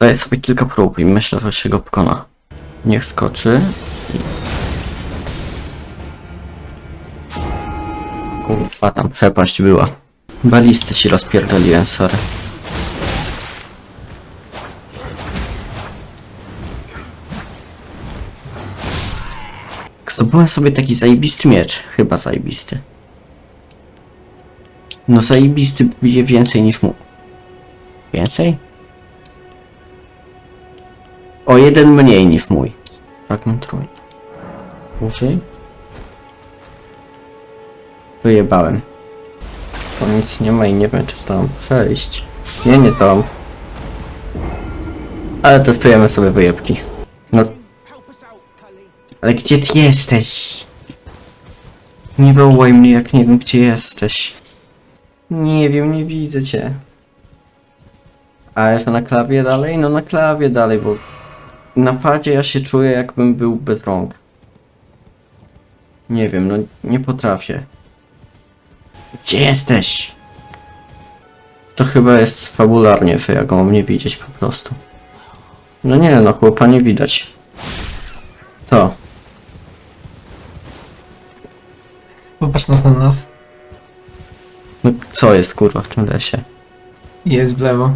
Daję sobie kilka prób i myślę, że się go pokona. Niech skoczy. Kurwa, tam przepaść była. Balisty ci rozpierdoliłem, sorry. Zdobyłem sobie taki zajebisty miecz. Chyba zajebisty. No zajebisty bije więcej niż mu. Więcej? O jeden mniej niż mój. Fragment trój. Użyj. Wyjebałem. To nic nie ma i nie wiem czy zdałam przejść. Nie, nie zdałam. Ale testujemy sobie wyjebki. No. Ale gdzie ty jesteś? Nie wołaj mnie jak nie wiem gdzie jesteś. Nie wiem, nie widzę cię. A jest na klawie dalej? No na klawie dalej, bo na padzie ja się czuję jakbym był bez rąk. Nie wiem, no nie potrafię. Gdzie jesteś? To chyba jest fabularnie, że ja go mam nie widzieć po prostu. No nie, no chłopa nie widać. To. Popatrz na ten las. No co jest kurwa w tym lesie? Jest w lewo.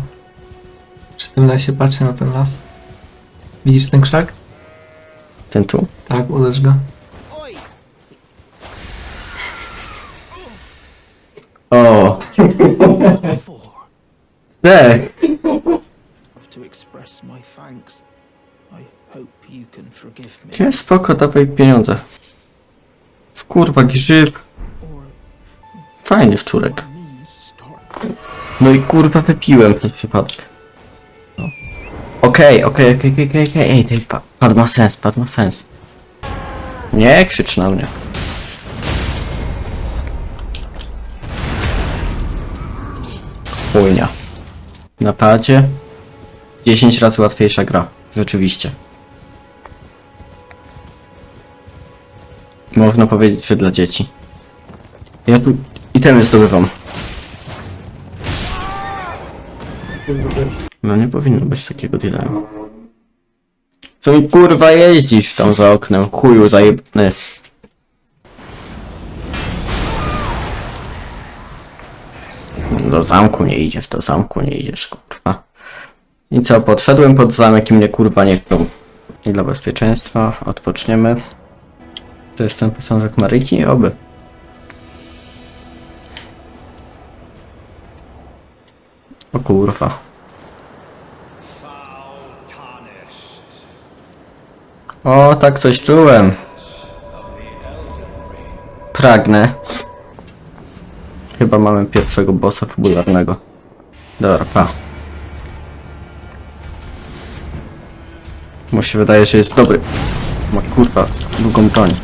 Przy tym lesie patrzę na ten las. Widzisz ten krzak? Ten tu? Tak, uderz go. O! Dech! to express my thanks. I hope you can forgive me. Nie, spoko, dawaj pieniądze. Kurwa, grzyb. Or Fajny szczurek. start. No i kurwa wypiłem przez przypadek. Okej, okej, okej, okej, okej, okej, ej, pa pad ma sens, pad ma sens. Nie krzycz na mnie. Chujnia. Na padzie 10 razy łatwiejsza gra, rzeczywiście. Można powiedzieć, że dla dzieci. Ja tu itemy zdobywam. No nie powinno być takiego dilemu. Co mi kurwa jeździsz tam za oknem? Chuju zajebny. Do zamku nie idziesz, do zamku nie idziesz, kurwa. I co, podszedłem pod zamek i mnie kurwa nie chcą. I dla bezpieczeństwa odpoczniemy. To jest ten posążek Maryki? Oby. O kurwa. O, tak coś czułem. Pragnę. Chyba mamy pierwszego bossa fabularnego. Dobra, pa. Mu się wydaje, że jest dobry. Ma kurwa, długą broń.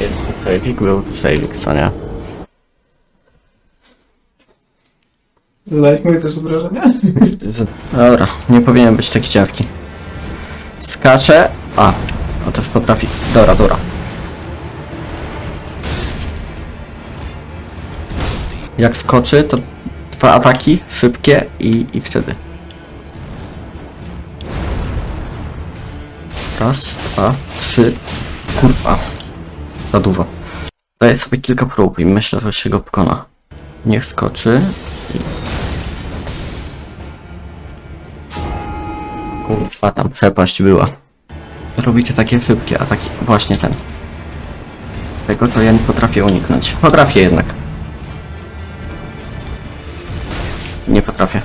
Jest to sejwik, był to sejwik, co? Zadałeś moje też obrażenia? Z... Dobra, nie powinien być taki ciężki. Skacze. A, a też potrafi. Dobra, dobra. Jak skoczy, to dwa ataki szybkie i, i wtedy. Raz, dwa, trzy. Kurwa. Za dużo. Daję sobie kilka prób i myślę, że się go pokona. Niech skoczy. Kurwa, tam przepaść była. Robicie takie szybkie ataki. Właśnie ten. Tego to ja nie potrafię uniknąć. Potrafię jednak. Nie potrafię.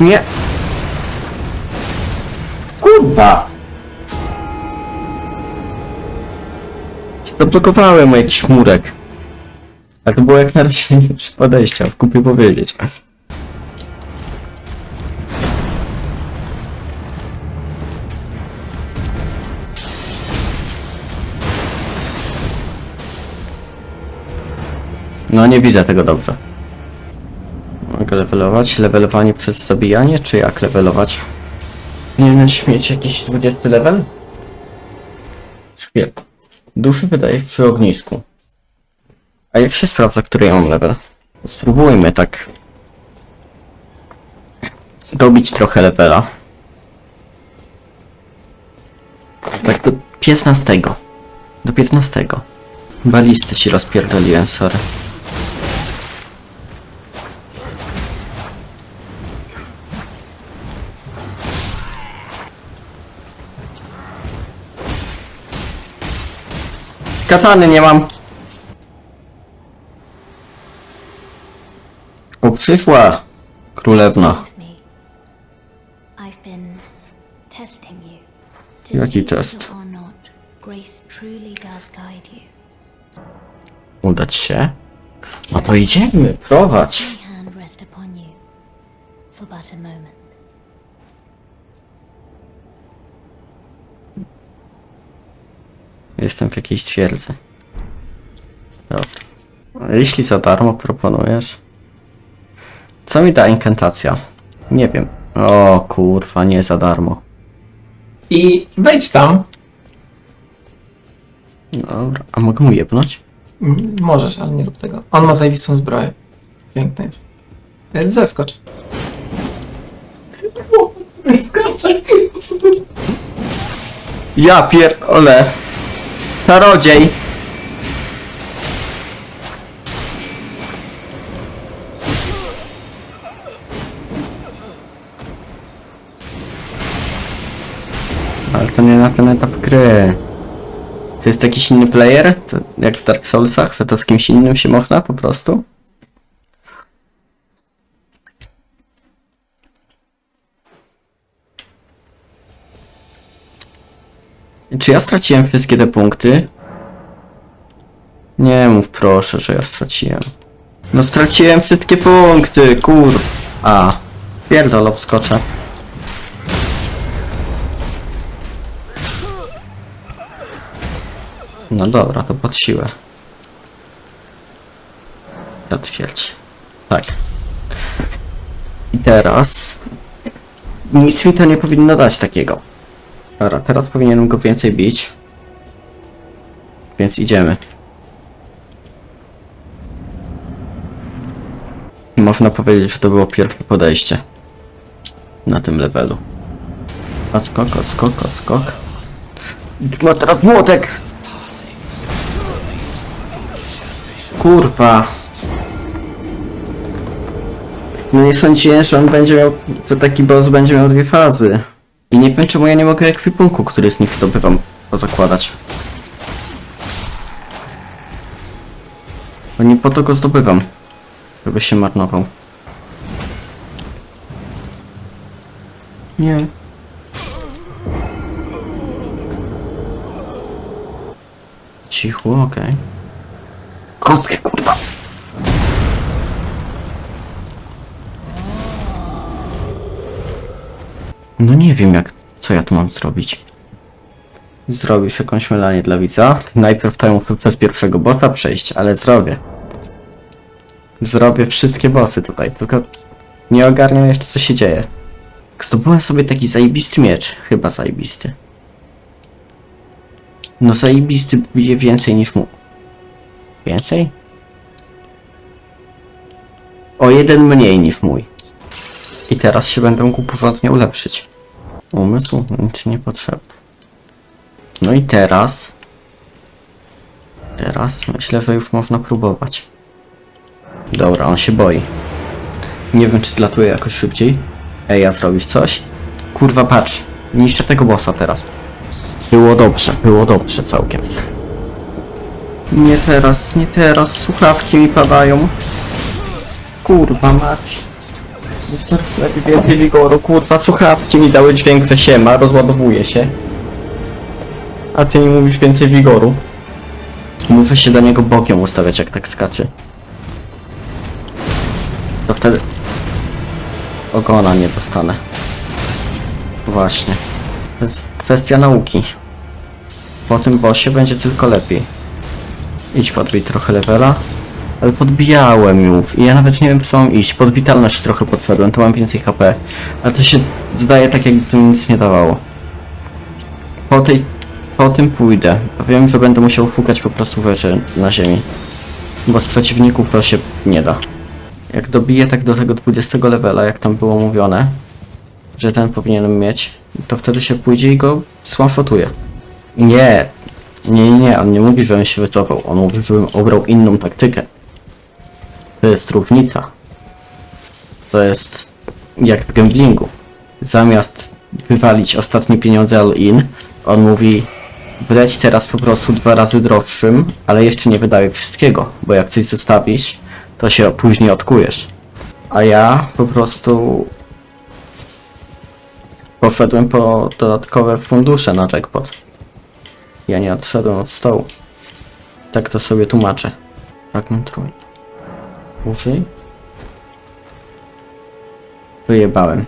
Nie! Kurwa! Zablokowałem jakiś murek. Ale to było jak na razie podejścia, w kupie powiedzieć. No nie widzę tego dobrze. Mogę levelować? Levelowanie przez zabijanie, czy jak levelować? Powinieneś mieć jakiś 20 level? Chwilę. Duszy wydaje przy ognisku. A jak się sprawdza, który ja mam level? Spróbujmy tak. Dobić trochę levela. Tak do 15. Do 15. Balisty ci rozpierdoliłem, sorry. Katany nie mam. O, przyszła królewna. Jaki test? Udać się? No to idziemy, prowadź. Jestem w jakiejś twierdzy. Dobra. Jeśli za darmo proponujesz... Co mi da inkantacja? Nie wiem. O kurwa, nie za darmo. I wejdź tam. Dobra, a mogę mu jebnąć? Możesz, ale nie rób tego. On ma zajebistą zbroję. Piękny jest. E, Zeskocz. Zeskoczę. Ja pierdolę! Czarodziej! Ale to nie na ten etap gry. To jest jakiś inny player? To jak w Dark Soulsach? To z kimś innym się można po prostu? Czy ja straciłem wszystkie te punkty? Nie mów proszę, że ja straciłem. No straciłem wszystkie punkty, kur... A. Pierdol, obskoczę. No dobra, to pod siłę. Zatwierdź. Tak. I teraz... Nic mi to nie powinno dać takiego. Dobra, teraz powinienem go więcej bić. Więc idziemy. Można powiedzieć, że to było pierwsze podejście. Na tym levelu. Odskok, odskok, odskok. Ma teraz młotek! Kurwa. No nie sądziłem, że on będzie miał, że taki boss będzie miał dwie fazy. I nie wiem czemu ja nie mogę ekwipunku, który z nich zdobywam, pozakładać. Bo nie po to go zdobywam. Żeby się marnował. Nie. Cicho, okej. Kotkę, kurwa! No nie wiem jak, co ja tu mam zrobić. Zrobisz jakąś melanię dla widza. Najpierw temu przez pierwszego bossa przejść, ale zrobię. Zrobię wszystkie bossy tutaj, tylko nie ogarniam jeszcze co się dzieje. Zdobyłem sobie taki zajebisty miecz, chyba zajebisty. No zajebisty bije więcej niż mu. Więcej? O jeden mniej niż mój. I teraz się będę mógł porządnie ulepszyć. Umysł nic nie potrzebny. No i teraz... Teraz myślę, że już można próbować. Dobra, on się boi. Nie wiem, czy zlatuje jakoś szybciej. Ej, ja zrobisz coś? Kurwa, patrz. Niszczę tego bossa teraz. Było dobrze, było dobrze całkiem. Nie teraz, nie teraz. Słuchawki mi padają. Kurwa mać. Jeszcze lepiej więcej wigoru. Kurwa, słuchawki mi dały dźwięk, że się ma, rozładowuje się. A ty mi mówisz więcej wigoru. Muszę się do niego bokiem ustawiać, jak tak skacze. To wtedy... Ogona nie dostanę. Właśnie. To jest kwestia nauki. Po tym bossie będzie tylko lepiej. Idź podbij trochę levela. Ale podbijałem już i ja nawet nie wiem co mam iść. Pod witalność trochę podszedłem, to mam więcej HP. Ale to się zdaje tak jakby to mi nic nie dawało. Po tej... Po tym pójdę. Wiem, że będę musiał szukać po prostu rzeczy na ziemi. Bo z przeciwników to się nie da. Jak dobiję tak do tego 20 levela, jak tam było mówione, że ten powinienem mieć, to wtedy się pójdzie i go słonshotuje. Nie, nie, nie, nie, on nie mówi, żebym się wycofał, on mówi, żebym obrał inną taktykę. To jest różnica. To jest jak w gamblingu. Zamiast wywalić ostatnie pieniądze all-in, on mówi wleć teraz po prostu dwa razy droższym, ale jeszcze nie wydaj wszystkiego, bo jak coś zostawisz, to się później odkujesz. A ja po prostu poszedłem po dodatkowe fundusze na jackpot. Ja nie odszedłem od stołu. Tak to sobie tłumaczę. Fragment ruin. Użyj. Wyjebałem.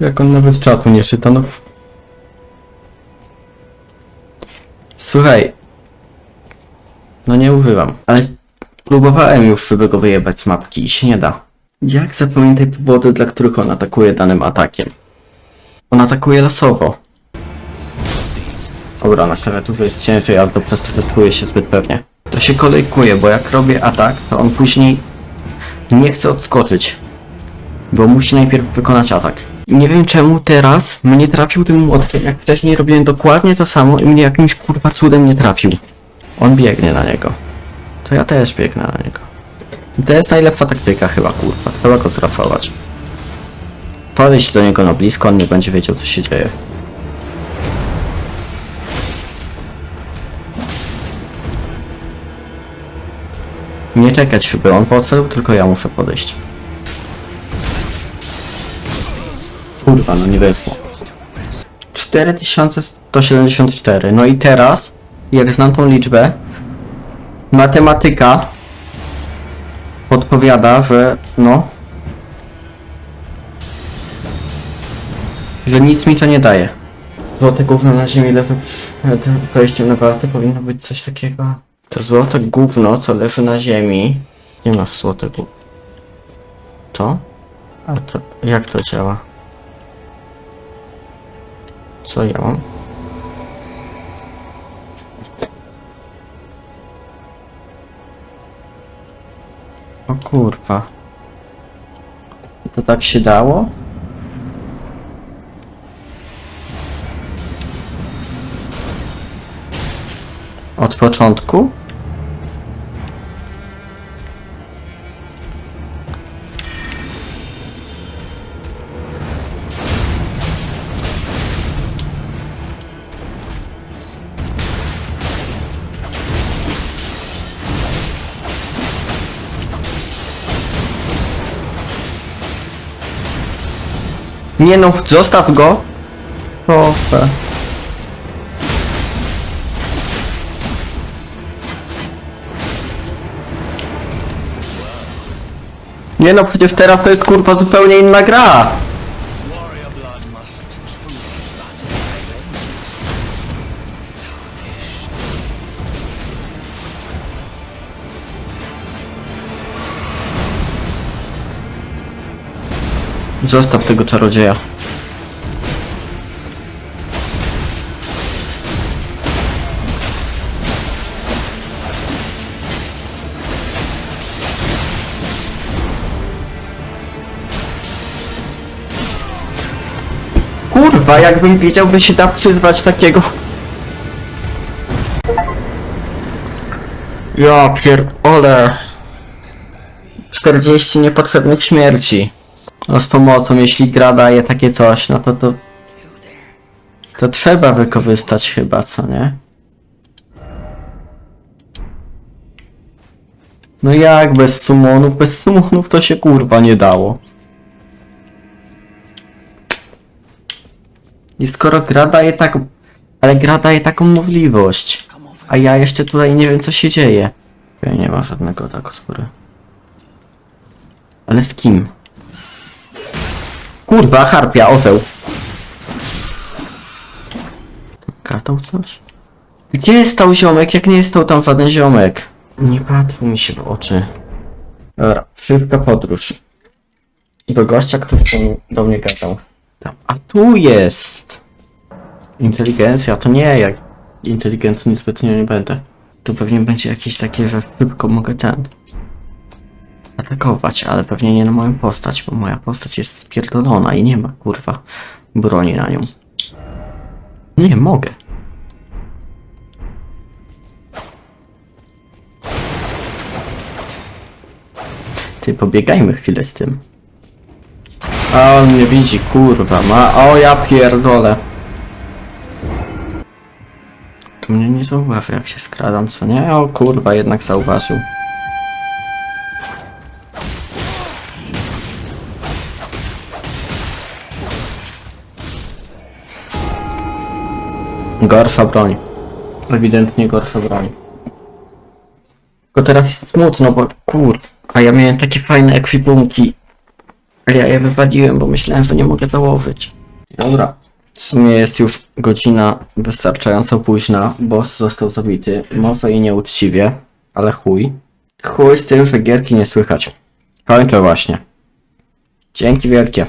Jak on nawet czatu nie czyta, no. Słuchaj. No nie używam, ale próbowałem już, żeby go wyjebać z mapki i się nie da. Jak zapamiętaj powody, dla których on atakuje danym atakiem? On atakuje losowo. Dobra, na klawiaturze jest ciężej, ale to przez to, że czuję się zbyt pewnie. To się kolejkuje, bo jak robię atak, to on później nie chce odskoczyć. Bo musi najpierw wykonać atak. I nie wiem czemu teraz mnie trafił tym młotkiem, jak wcześniej robiłem dokładnie to samo i mnie jakimś kurwa cudem nie trafił. On biegnie na niego. To ja też biegnę na niego. I to jest najlepsza taktyka chyba, kurwa. Trzeba go zrafować. Podejść do niego na blisko, on nie będzie wiedział co się dzieje. Nie czekać, żeby on podszedł, tylko ja muszę podejść. Kurwa, no nie wyszło. 4174. No i teraz, jak znam tą liczbę, matematyka podpowiada, że no, że nic mi to nie daje. Złote gówno na ziemi leży przed wejściem na wartę, powinno być coś takiego. To złote gówno, co leży na ziemi. Nie masz złote gówno. To? A to, jak to działa? Co ja mam? O kurwa. To tak się dało? Od początku? Nie no, zostaw go. Proszę. Nie no, przecież teraz to jest kurwa zupełnie inna gra. Zostaw tego czarodzieja. Kurwa, jakbym wiedział, że się da przyzwać takiego... Ja pierdolę. 40 niepotrzebnych śmierci. No z pomocą, jeśli gra daje takie coś, no to to... To trzeba wykorzystać chyba, co nie? No jak bez summonów? Bez summonów to się kurwa nie dało. I skoro gra daje tak... Ale gra daje taką możliwość. A ja jeszcze tutaj nie wiem co się dzieje. Ja nie ma żadnego tak spory. Ale z kim? Kurwa, harpia, oteł. Katał coś? Gdzie jest stał ziomek, jak nie jest stał tam żaden ziomek? Nie patrzył mi się w oczy. Dobra, szybka podróż. Do gościa, który tam do mnie gadał. Tam. A tu jest! Inteligencja, to nie, jak inteligentny zbytnio nie będę. Tu pewnie będzie jakieś takie, że szybko mogę ten atakować, ale pewnie nie na moją postać, bo moja postać jest spierdolona i nie ma kurwa broni na nią. Nie mogę. Ty, pobiegajmy chwilę z tym. A on mnie widzi, kurwa, ma... O, ja pierdolę. To mnie nie zauważy, jak się skradam, co nie? O kurwa, jednak zauważył. Gorsza broń. Ewidentnie gorsza broń. Tylko teraz jest smutno, bo kur... A ja miałem takie fajne ekwipunki. A ja je wywaliłem, bo myślałem, że nie mogę założyć. Dobra. W sumie jest już godzina wystarczająco późna. Boss został zabity. Może i nieuczciwie, ale chuj. Chuj z tym, że gierki nie słychać. Kończę właśnie. Dzięki wielkie.